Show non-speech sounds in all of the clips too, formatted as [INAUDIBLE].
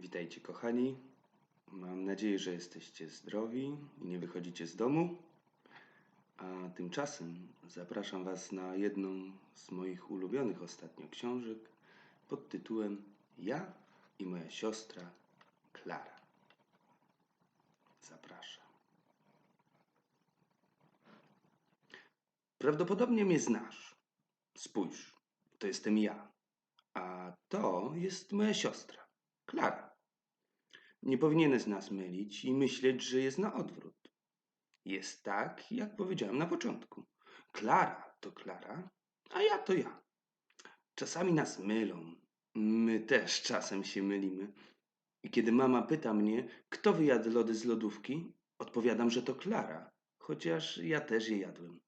Witajcie, kochani. Mam nadzieję, że jesteście zdrowi i nie wychodzicie z domu. A tymczasem zapraszam Was na jedną z moich ulubionych ostatnio książek pod tytułem Ja i moja siostra Klara. Zapraszam. Prawdopodobnie mnie znasz. Spójrz, to jestem ja, a to jest moja siostra, Klara. Nie powinieneś nas mylić i myśleć, że jest na odwrót. Jest tak, jak powiedziałem na początku. Klara to Klara, a ja to ja. Czasami nas mylą. My też czasem się mylimy. I kiedy mama pyta mnie, kto wyjadł lody z lodówki, odpowiadam, że to Klara, chociaż ja też je jadłem.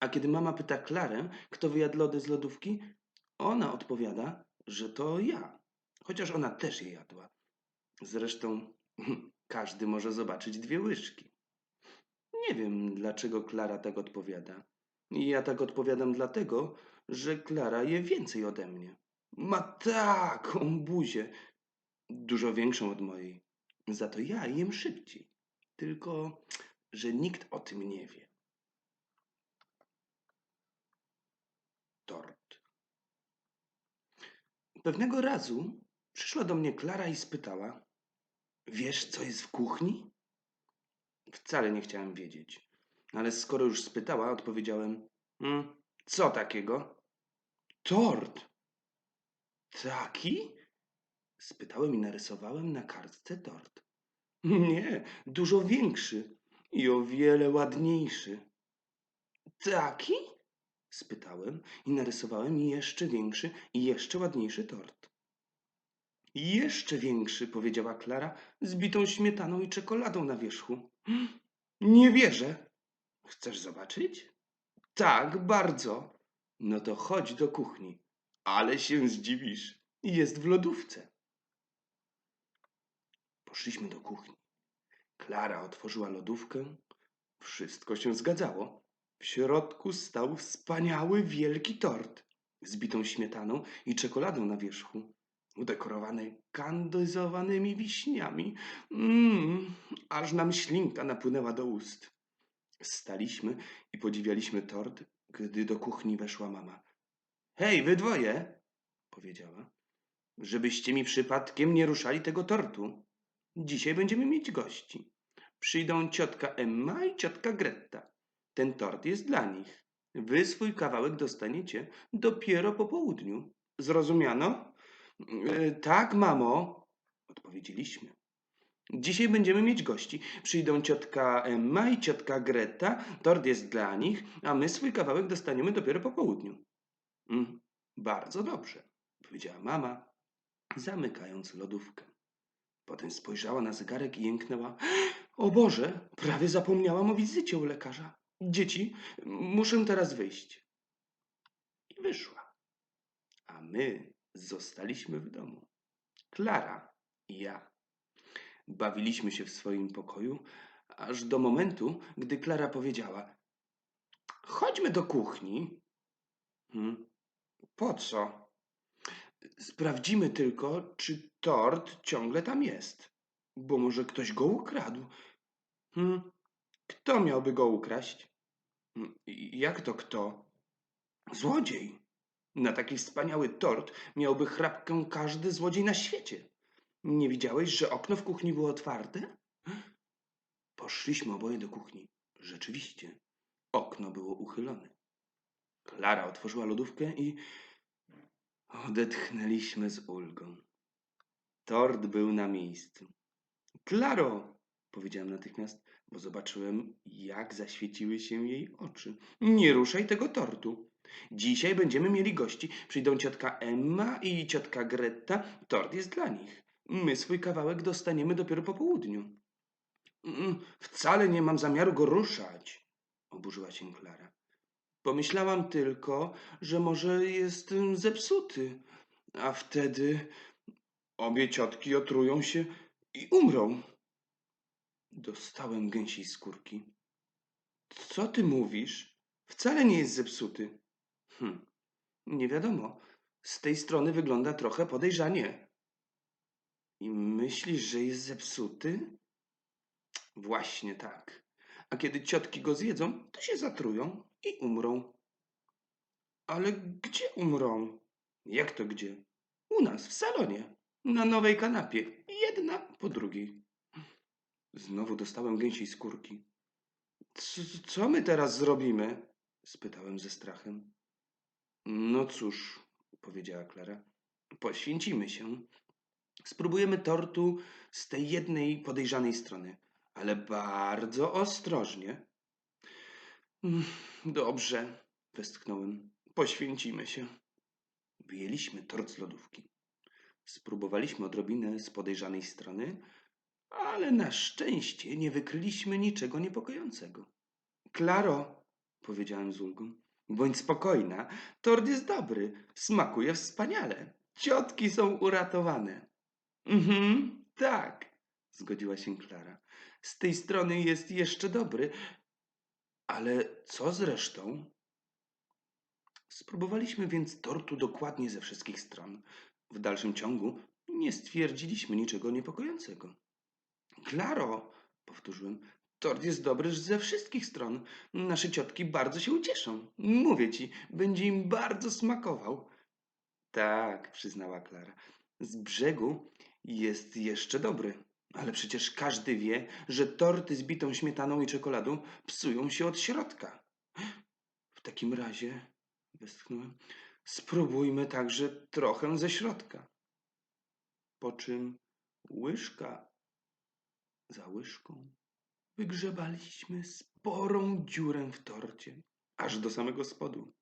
A kiedy mama pyta Klarę, kto wyjadł lody z lodówki, ona odpowiada, że to ja, chociaż ona też je jadła. Zresztą [LAUGHS] każdy może zobaczyć dwie łyżki. Nie wiem, dlaczego Klara tak odpowiada. Ja tak odpowiadam dlatego, że Klara je więcej ode mnie. Ma taką buzię, dużo większą od mojej. Za to ja jem szybciej. Tylko, że nikt o tym nie wie. Tort. Pewnego razu przyszła do mnie Klara i spytała: Wiesz, co jest w kuchni? Wcale nie chciałem wiedzieć, ale skoro już spytała, odpowiedziałem: "Mm, Co takiego? Tort. Taki? Spytałem i narysowałem na kartce tort. Nie, dużo większy i o wiele ładniejszy. Taki? Spytałem i narysowałem jeszcze większy i jeszcze ładniejszy tort. Jeszcze większy, powiedziała Klara, z bitą śmietaną i czekoladą na wierzchu. [GASPS] Nie wierzę. Chcesz zobaczyć? Tak, bardzo. No to chodź do kuchni. Ale się zdziwisz. Jest w lodówce. Poszliśmy do kuchni. Klara otworzyła lodówkę. Wszystko się zgadzało. W środku stał wspaniały wielki tort z bitą śmietaną i czekoladą na wierzchu, udekorowany kandyzowanymi wiśniami. Mmm, aż nam ślinka napłynęła do ust. Staliśmy i podziwialiśmy tort, gdy do kuchni weszła mama. Hej, wy dwoje, powiedziała, żebyście mi przypadkiem nie ruszali tego tortu. Dzisiaj będziemy mieć gości. Przyjdą ciotka Emma i ciotka Gretta. Ten tort jest dla nich. Wy swój kawałek dostaniecie dopiero po południu. Zrozumiano? "E, tak, mamo, odpowiedzieliśmy. Dzisiaj będziemy mieć gości. Przyjdą ciotka Emma i ciotka Greta. Tort jest dla nich, a my swój kawałek dostaniemy dopiero po południu. "Mm, bardzo dobrze, powiedziała mama, zamykając lodówkę. Potem spojrzała na zegarek i jęknęła. O Boże, prawie zapomniałam o wizycie u lekarza. Dzieci, muszę teraz wyjść. I wyszła. A my zostaliśmy w domu. Klara i ja. Bawiliśmy się w swoim pokoju, aż do momentu, gdy Klara powiedziała: Chodźmy do kuchni. Hmm. Po co? Sprawdzimy tylko, czy tort ciągle tam jest, bo może ktoś go ukradł. Hmm. Kto miałby go ukraść? "Hmm, Jak to kto? Złodziej. Na taki wspaniały tort miałby chrapkę każdy złodziej na świecie. Nie widziałeś, że okno w kuchni było otwarte? Poszliśmy oboje do kuchni. Rzeczywiście, okno było uchylone. Klara otworzyła lodówkę i odetchnęliśmy z ulgą. Tort był na miejscu. Klaro, powiedziałem natychmiast, bo zobaczyłem, jak zaświeciły się jej oczy. Nie ruszaj tego tortu. Dzisiaj będziemy mieli gości. Przyjdą ciotka Emma i ciotka Gretta. Tort jest dla nich. My swój kawałek dostaniemy dopiero po południu. "Mm, Wcale nie mam zamiaru go ruszać, oburzyła się Klara. Pomyślałam tylko, że może jest zepsuty, a wtedy obie ciotki otrują się i umrą. Dostałem gęsiej skórki. Co ty mówisz? Wcale nie jest zepsuty. Hm, nie wiadomo. Z tej strony wygląda trochę podejrzanie. I myślisz, że jest zepsuty? Właśnie tak. A kiedy ciotki go zjedzą, to się zatrują i umrą. Ale gdzie umrą? Jak to gdzie? U nas, w salonie, na nowej kanapie, jedna po drugiej. Znowu dostałem gęsiej skórki. C- co my teraz zrobimy? spytałem ze strachem. No cóż, powiedziała Klara, poświęcimy się. Spróbujemy tortu z tej jednej podejrzanej strony, ale bardzo ostrożnie. Mm, Dobrze, westchnąłem. Poświęcimy się. Wyjęliśmy tort z lodówki. Spróbowaliśmy odrobinę z podejrzanej strony, ale na szczęście nie wykryliśmy niczego niepokojącego. Klaro, powiedziałem z ulgą, bądź spokojna, tort jest dobry, smakuje wspaniale. Ciotki są uratowane. Mhm, tak, zgodziła się Klara. Z tej strony jest jeszcze dobry, ale co z resztą? Spróbowaliśmy więc tortu dokładnie ze wszystkich stron. W dalszym ciągu nie stwierdziliśmy niczego niepokojącego. Klaro, powtórzyłem, tort jest dobry ze wszystkich stron. Nasze ciotki bardzo się ucieszą. Mówię ci, będzie im bardzo smakował. Tak, przyznała Klara. Z brzegu jest jeszcze dobry. Ale przecież każdy wie, że torty z bitą śmietaną i czekoladą psują się od środka. W takim razie, westchnąłem, spróbujmy także trochę ze środka. Po czym łyżka za łyżką wygrzebaliśmy sporą dziurę w torcie, aż do samego spodu.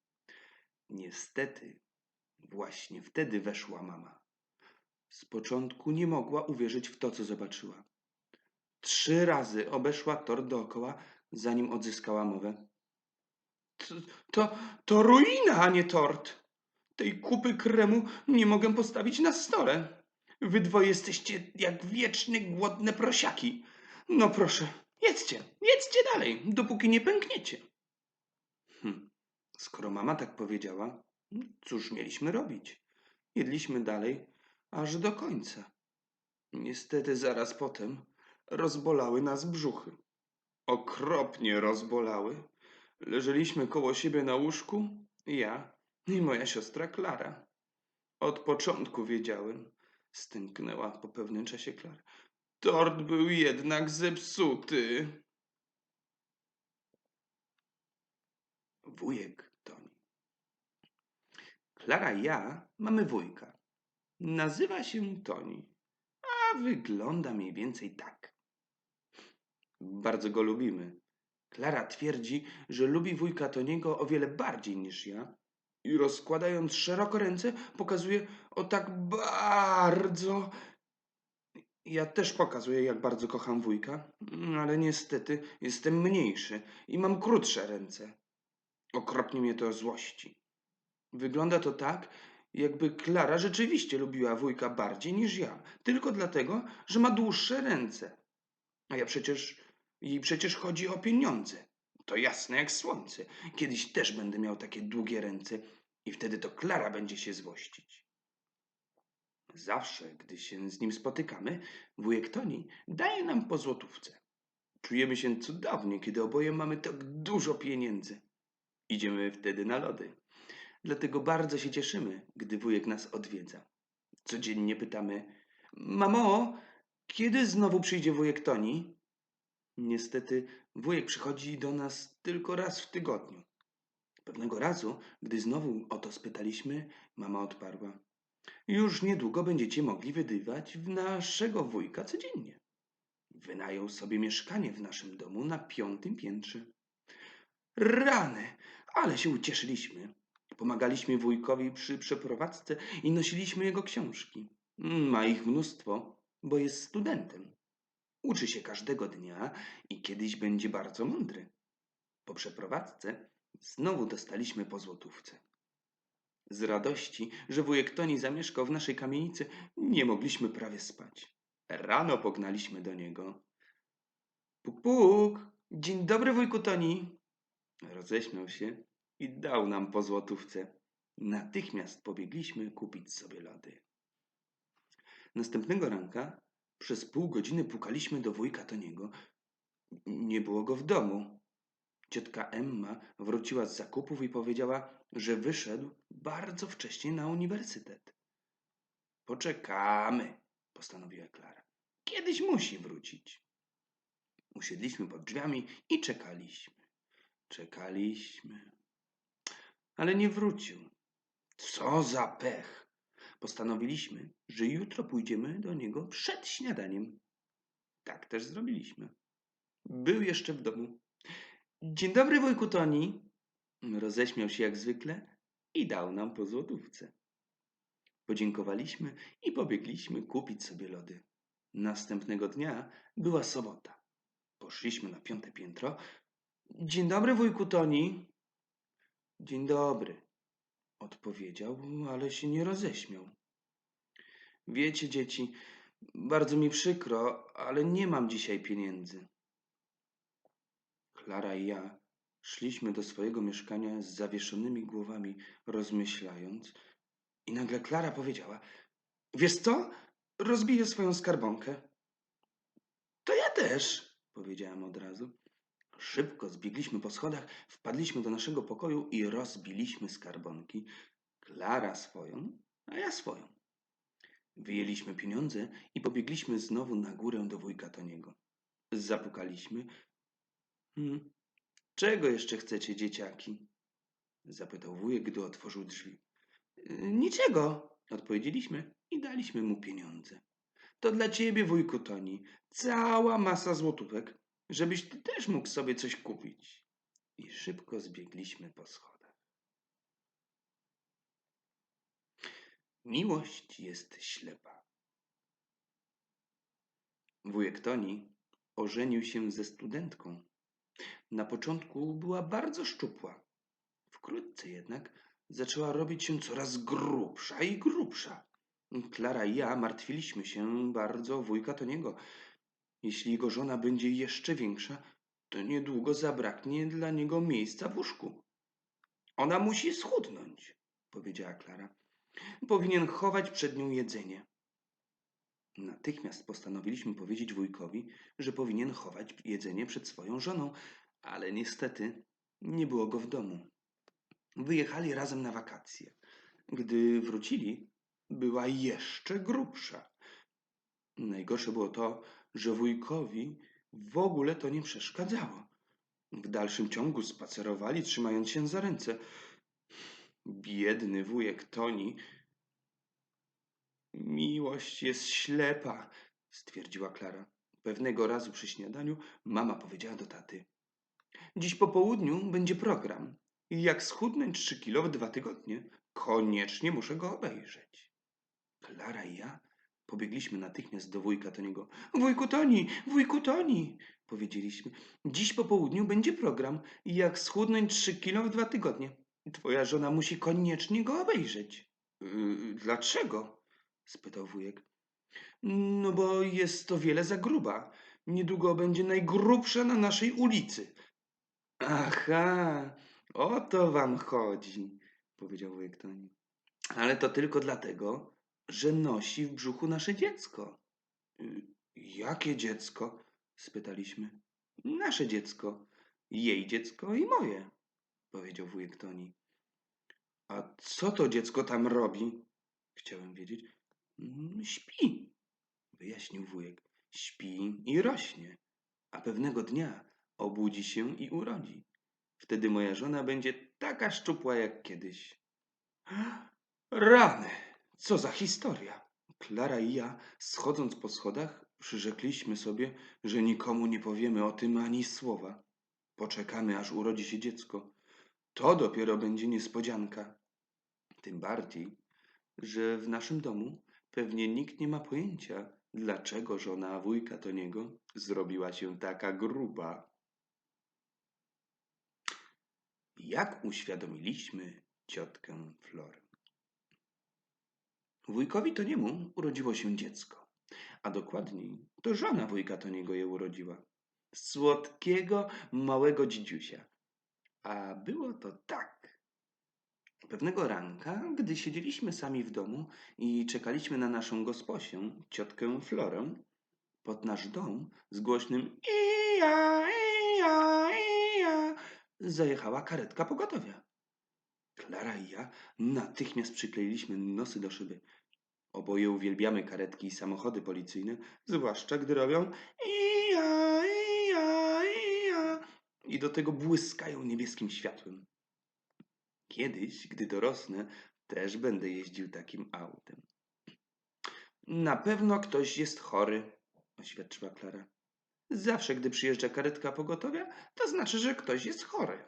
Niestety, właśnie wtedy weszła mama. Z początku nie mogła uwierzyć w to, co zobaczyła. Trzy razy obeszła tort dookoła, zanim odzyskała mowę. To, to, to ruina, a nie tort. Tej kupy kremu nie mogę postawić na stole. Wy dwoje jesteście jak wieczne głodne prosiaki. No proszę, jedzcie, jedzcie dalej, dopóki nie pękniecie. Hm. Skoro mama tak powiedziała, cóż mieliśmy robić? Jedliśmy dalej, aż do końca. Niestety zaraz potem rozbolały nas brzuchy. Okropnie rozbolały. Leżeliśmy koło siebie na łóżku, ja i moja siostra Klara. Od początku wiedziałem, stęknęła po pewnym czasie Klara. Tort był jednak zepsuty. Wujek Toni. Klara i ja mamy wujka. Nazywa się Toni, a wygląda mniej więcej tak. Bardzo go lubimy. Klara twierdzi, że lubi wujka Toniego o wiele bardziej niż ja i rozkładając szeroko ręce pokazuje o tak bardzo. Ja też pokazuję, jak bardzo kocham wujka, ale niestety jestem mniejszy i mam krótsze ręce. Okropnie mnie to złości. Wygląda to tak, jakby Klara rzeczywiście lubiła wujka bardziej niż ja, tylko dlatego, że ma dłuższe ręce. A ja przecież, jej przecież chodzi o pieniądze. To jasne jak słońce. Kiedyś też będę miał takie długie ręce i wtedy to Klara będzie się złościć. Zawsze, gdy się z nim spotykamy, wujek Toni daje nam po złotówce. Czujemy się cudownie, kiedy oboje mamy tak dużo pieniędzy. Idziemy wtedy na lody. Dlatego bardzo się cieszymy, gdy wujek nas odwiedza. Codziennie pytamy: Mamo, kiedy znowu przyjdzie wujek Toni? Niestety, wujek przychodzi do nas tylko raz w tygodniu. Pewnego razu, gdy znowu o to spytaliśmy, mama odparła: Już niedługo będziecie mogli wydywać w naszego wujka codziennie. Wynajął sobie mieszkanie w naszym domu na piątym piętrze. Rany, ale się ucieszyliśmy. Pomagaliśmy wujkowi przy przeprowadzce i nosiliśmy jego książki. Ma ich mnóstwo, bo jest studentem. Uczy się każdego dnia i kiedyś będzie bardzo mądry. Po przeprowadzce znowu dostaliśmy po złotówce. Z radości, że wujek Toni zamieszkał w naszej kamienicy, nie mogliśmy prawie spać. Rano pognaliśmy do niego. Puk, puk! Dzień dobry, wujku Toni! Roześmiał się i dał nam po złotówce. Natychmiast pobiegliśmy kupić sobie lody. Następnego ranka przez pół godziny pukaliśmy do wujka Toniego. Nie było go w domu. Ciotka Emma wróciła z zakupów i powiedziała, że wyszedł bardzo wcześnie na uniwersytet. Poczekamy, postanowiła Klara. Kiedyś musi wrócić. Usiedliśmy pod drzwiami i czekaliśmy. Czekaliśmy. Ale nie wrócił. Co za pech! Postanowiliśmy, że jutro pójdziemy do niego przed śniadaniem. Tak też zrobiliśmy. Był jeszcze w domu. Dzień dobry, wujku Toni. Roześmiał się jak zwykle i dał nam po złotówce. Podziękowaliśmy i pobiegliśmy kupić sobie lody. Następnego dnia była sobota. Poszliśmy na piąte piętro. Dzień dobry, wujku Toni. Dzień dobry, odpowiedział, ale się nie roześmiał. Wiecie, dzieci, bardzo mi przykro, ale nie mam dzisiaj pieniędzy. Klara i ja szliśmy do swojego mieszkania z zawieszonymi głowami, rozmyślając, i nagle Klara powiedziała: Wiesz co? Rozbiję swoją skarbonkę. To ja też, powiedziałem od razu. Szybko zbiegliśmy po schodach, wpadliśmy do naszego pokoju i rozbiliśmy skarbonki. Klara swoją, a ja swoją. Wyjęliśmy pieniądze i pobiegliśmy znowu na górę do wujka Toniego. Zapukaliśmy. Hmm. Czego jeszcze chcecie, dzieciaki? Zapytał wujek, gdy otworzył drzwi. Niczego, odpowiedzieliśmy i daliśmy mu pieniądze. To dla ciebie, wujku Toni, cała masa złotówek, żebyś ty też mógł sobie coś kupić. I szybko zbiegliśmy po schodach. Miłość jest ślepa. Wujek Toni ożenił się ze studentką. Na początku była bardzo szczupła. Wkrótce jednak zaczęła robić się coraz grubsza i grubsza. Klara i ja martwiliśmy się bardzo wujka Toniego. Jeśli jego żona będzie jeszcze większa, to niedługo zabraknie dla niego miejsca w łóżku. Ona musi schudnąć, powiedziała Klara. Powinien chować przed nią jedzenie. Natychmiast postanowiliśmy powiedzieć wujkowi, że powinien chować jedzenie przed swoją żoną, ale niestety nie było go w domu. Wyjechali razem na wakacje. Gdy wrócili, była jeszcze grubsza. Najgorsze było to, że wujkowi w ogóle to nie przeszkadzało. W dalszym ciągu spacerowali, trzymając się za ręce. Biedny wujek Toni. Miłość jest ślepa, stwierdziła Klara. Pewnego razu przy śniadaniu mama powiedziała do taty. Dziś po południu będzie program. Jak schudnąć trzy kilo w dwa tygodnie? Koniecznie muszę go obejrzeć. Klara i ja pobiegliśmy natychmiast do wujka Toniego. Wujku Toni, wujku Toni, powiedzieliśmy. Dziś po południu będzie program. Jak schudnąć trzy kilo w dwa tygodnie? Twoja żona musi koniecznie go obejrzeć. Yy, dlaczego? Spytał wujek. No bo jest to wiele za gruba. Niedługo będzie najgrubsza na naszej ulicy. Aha, o to wam chodzi, powiedział wujek Toni. Ale to tylko dlatego, że nosi w brzuchu nasze dziecko. Y, Jakie dziecko? spytaliśmy. Nasze dziecko. Jej dziecko i moje, powiedział wujek Toni. A co to dziecko tam robi? Chciałem wiedzieć. "Mm, Śpi, wyjaśnił wujek. Śpi i rośnie, a pewnego dnia obudzi się i urodzi. Wtedy moja żona będzie taka szczupła jak kiedyś. Rany! Co za historia! Klara i ja, schodząc po schodach, przyrzekliśmy sobie, że nikomu nie powiemy o tym ani słowa. Poczekamy, aż urodzi się dziecko. To dopiero będzie niespodzianka. Tym bardziej, że w naszym domu pewnie nikt nie ma pojęcia, dlaczego żona wujka Toniego zrobiła się taka gruba. Jak uświadomiliśmy ciotkę Florę? Wujkowi Toniemu urodziło się dziecko, a dokładniej to żona wujka Toniego je urodziła. Słodkiego, małego dzidziusia. A było to tak. Pewnego ranka, gdy siedzieliśmy sami w domu i czekaliśmy na naszą gosposię, ciotkę Florę, pod nasz dom z głośnym ija, ija, ija zajechała karetka pogotowia. Klara i ja natychmiast przykleiliśmy nosy do szyby. Oboje uwielbiamy karetki i samochody policyjne, zwłaszcza gdy robią ija, ija, ija i do tego błyskają niebieskim światłem. Kiedyś, gdy dorosnę, też będę jeździł takim autem. Na pewno ktoś jest chory, oświadczyła Klara. Zawsze, gdy przyjeżdża karetka pogotowia, to znaczy, że ktoś jest chory.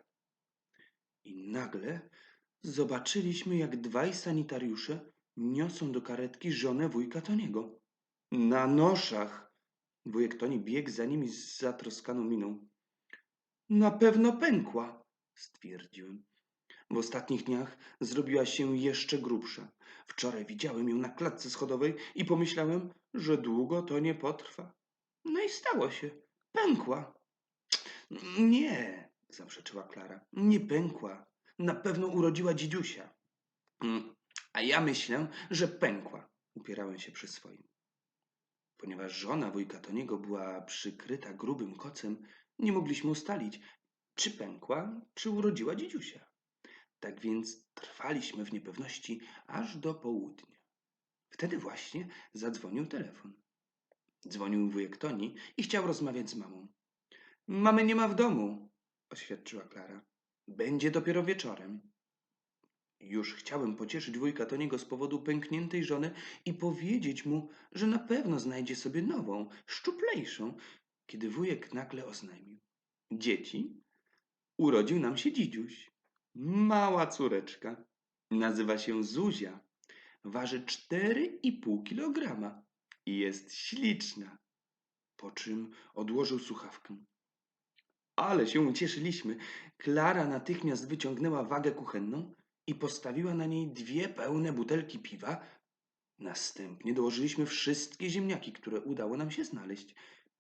I nagle zobaczyliśmy, jak dwaj sanitariusze niosą do karetki żonę wujka Toniego. Na noszach! Wujek Toni biegł za nimi z zatroskaną miną. Na pewno pękła, stwierdziłem. W ostatnich dniach zrobiła się jeszcze grubsza. Wczoraj widziałem ją na klatce schodowej i pomyślałem, że długo to nie potrwa. No i stało się. Pękła. Nie, zaprzeczyła Klara. Nie pękła. Na pewno urodziła dzidziusia. "Mm, A ja myślę, że pękła. Upierałem się przy swoim. Ponieważ żona wujka Toniego była przykryta grubym kocem, nie mogliśmy ustalić, czy pękła, czy urodziła dzidziusia. Tak więc trwaliśmy w niepewności aż do południa. Wtedy właśnie zadzwonił telefon. Dzwonił wujek Toni i chciał rozmawiać z mamą. Mamy nie ma w domu, oświadczyła Klara. Będzie dopiero wieczorem. Już chciałem pocieszyć wujka Toniego z powodu pękniętej żony i powiedzieć mu, że na pewno znajdzie sobie nową, szczuplejszą, kiedy wujek nagle oznajmił. Dzieci, urodził nam się dzidziuś. Mała córeczka. Nazywa się Zuzia. Waży cztery i pół kilograma i jest śliczna. Po czym odłożył słuchawkę. Ale się ucieszyliśmy. Klara natychmiast wyciągnęła wagę kuchenną i postawiła na niej dwie pełne butelki piwa. Następnie dołożyliśmy wszystkie ziemniaki, które udało nam się znaleźć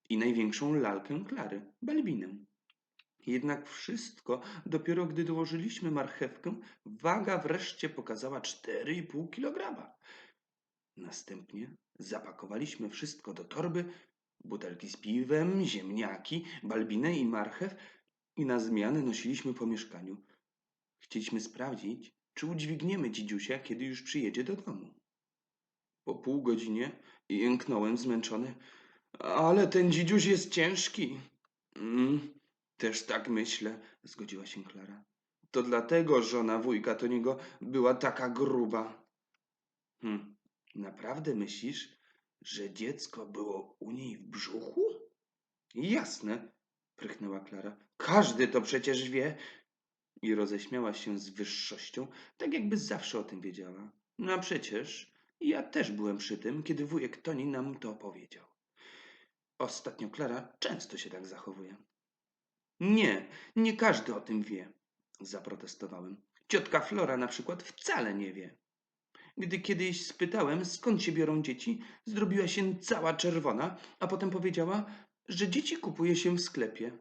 i największą lalkę Klary, Balbinę. Jednak wszystko, dopiero gdy dołożyliśmy marchewkę, waga wreszcie pokazała 4,5 kg. Następnie zapakowaliśmy wszystko do torby, butelki z piwem, ziemniaki, balbinę i marchew i na zmianę nosiliśmy po mieszkaniu. Chcieliśmy sprawdzić, czy udźwigniemy dzidziusia, kiedy już przyjedzie do domu. Po pół godzinie jęknąłem zmęczony. Ale ten dzidziuś jest ciężki. Mm, też tak myślę, zgodziła się Klara. To dlatego żona wujka Toniego była taka gruba. Hm, naprawdę myślisz, że dziecko było u niej w brzuchu? Jasne, prychnęła Klara. Każdy to przecież wie. I roześmiała się z wyższością, tak jakby zawsze o tym wiedziała. No a przecież ja też byłem przy tym, kiedy wujek Toni nam to powiedział. Ostatnio Klara często się tak zachowuje. Nie, nie każdy o tym wie, zaprotestowałem. Ciotka Flora na przykład wcale nie wie. Gdy kiedyś spytałem, skąd się biorą dzieci, zrobiła się cała czerwona, a potem powiedziała, że dzieci kupuje się w sklepie.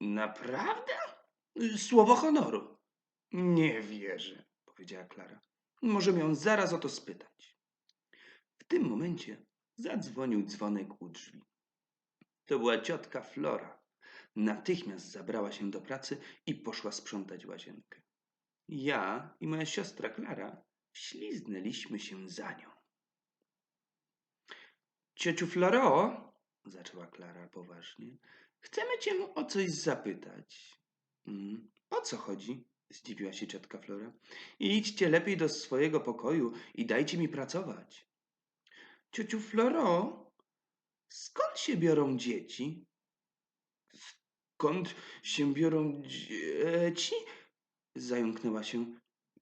Naprawdę? Słowo honoru. Nie wierzę, powiedziała Klara. Możemy ją zaraz o to spytać. W tym momencie zadzwonił dzwonek u drzwi. To była ciotka Flora. Natychmiast zabrała się do pracy i poszła sprzątać łazienkę. Ja i moja siostra Klara śliznęliśmy się za nią. Ciociu Floro, zaczęła Klara poważnie, chcemy cię o coś zapytać. "Mm, o co chodzi? Zdziwiła się ciotka Flora. Idźcie lepiej do swojego pokoju i dajcie mi pracować. Ciociu Floro, skąd się biorą dzieci? Skąd się biorą dzieci? Zająknęła się.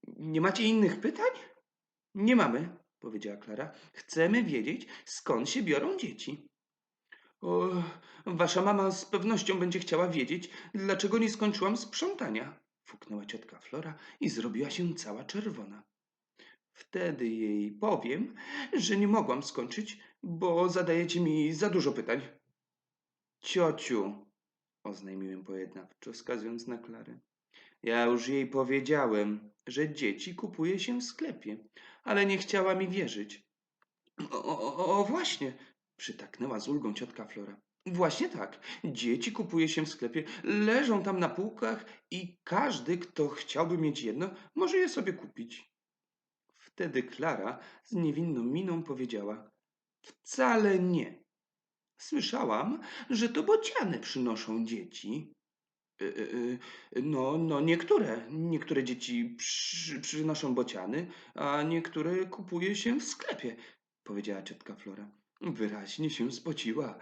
Nie macie innych pytań? Nie mamy, powiedziała Klara. Chcemy wiedzieć, skąd się biorą dzieci. O, wasza mama z pewnością będzie chciała wiedzieć, dlaczego nie skończyłam sprzątania. Fuknęła ciotka Flora i zrobiła się cała czerwona. Wtedy jej powiem, że nie mogłam skończyć, bo zadajecie mi za dużo pytań. Ciociu, oznajmiłem pojednawczo, wskazując na Klarę. Ja już jej powiedziałem, że dzieci kupuje się w sklepie, ale nie chciała mi wierzyć. O, o, o właśnie, przytaknęła z ulgą ciotka Flora. Właśnie tak. Dzieci kupuje się w sklepie, leżą tam na półkach i każdy, kto chciałby mieć jedno, może je sobie kupić. Wtedy Klara z niewinną miną powiedziała: Wcale nie. Słyszałam, że to bociany przynoszą dzieci. Y, y, y, No, no, niektóre. Niektóre dzieci przy, przynoszą bociany, a niektóre kupuje się w sklepie, powiedziała ciotka Flora. Wyraźnie się spociła.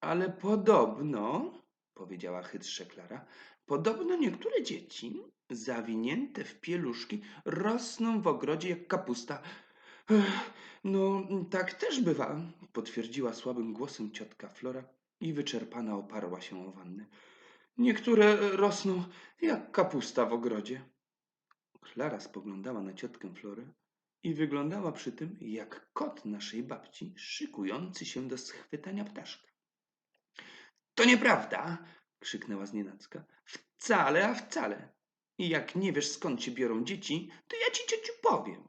Ale podobno, powiedziała chytrze Klara, podobno niektóre dzieci, zawinięte w pieluszki, rosną w ogrodzie jak kapusta. No, tak też bywa, potwierdziła słabym głosem ciotka Flora i wyczerpana oparła się o wannę. Niektóre rosną jak kapusta w ogrodzie. Klara spoglądała na ciotkę Florę i wyglądała przy tym jak kot naszej babci szykujący się do schwytania ptaszka. To nieprawda, krzyknęła znienacka. Wcale, a wcale. Jak nie wiesz skąd się biorą dzieci, to ja ci ciociu powiem.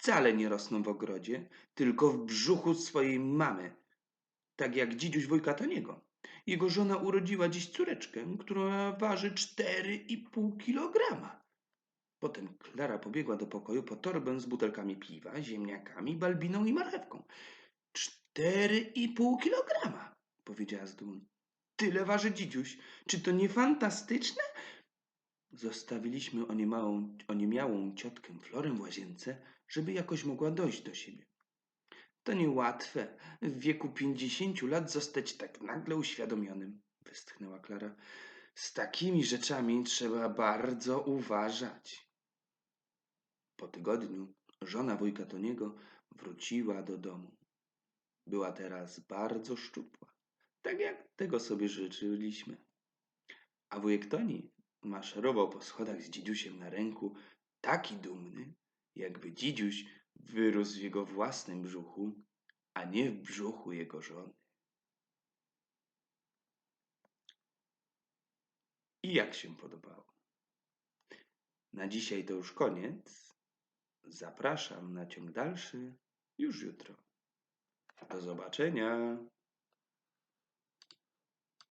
Wcale nie rosną w ogrodzie, tylko w brzuchu swojej mamy. Tak jak dzidziuś wujka Toniego. Jego żona urodziła dziś córeczkę, która waży cztery i pół kilograma. Potem Klara pobiegła do pokoju po torbę z butelkami piwa, ziemniakami, balbiną i marchewką. Cztery i pół kilograma, powiedziała z dumą. Tyle waży dzidziuś. Czy to nie fantastyczne? Zostawiliśmy oniemałą, oniemiałą ciotkę Florę w łazience, żeby jakoś mogła dojść do siebie. To niełatwe w wieku pięćdziesięciu lat zostać tak nagle uświadomionym, westchnęła Klara. Z takimi rzeczami trzeba bardzo uważać. Po tygodniu żona wujka Toniego wróciła do domu. Była teraz bardzo szczupła, tak jak tego sobie życzyliśmy. A wujek Toni maszerował po schodach z dzidziusiem na ręku, taki dumny, jakby dzidziuś wyrósł w jego własnym brzuchu, a nie w brzuchu jego żony. I jak się podobało? Na dzisiaj to już koniec. Zapraszam na ciąg dalszy już jutro. Do zobaczenia.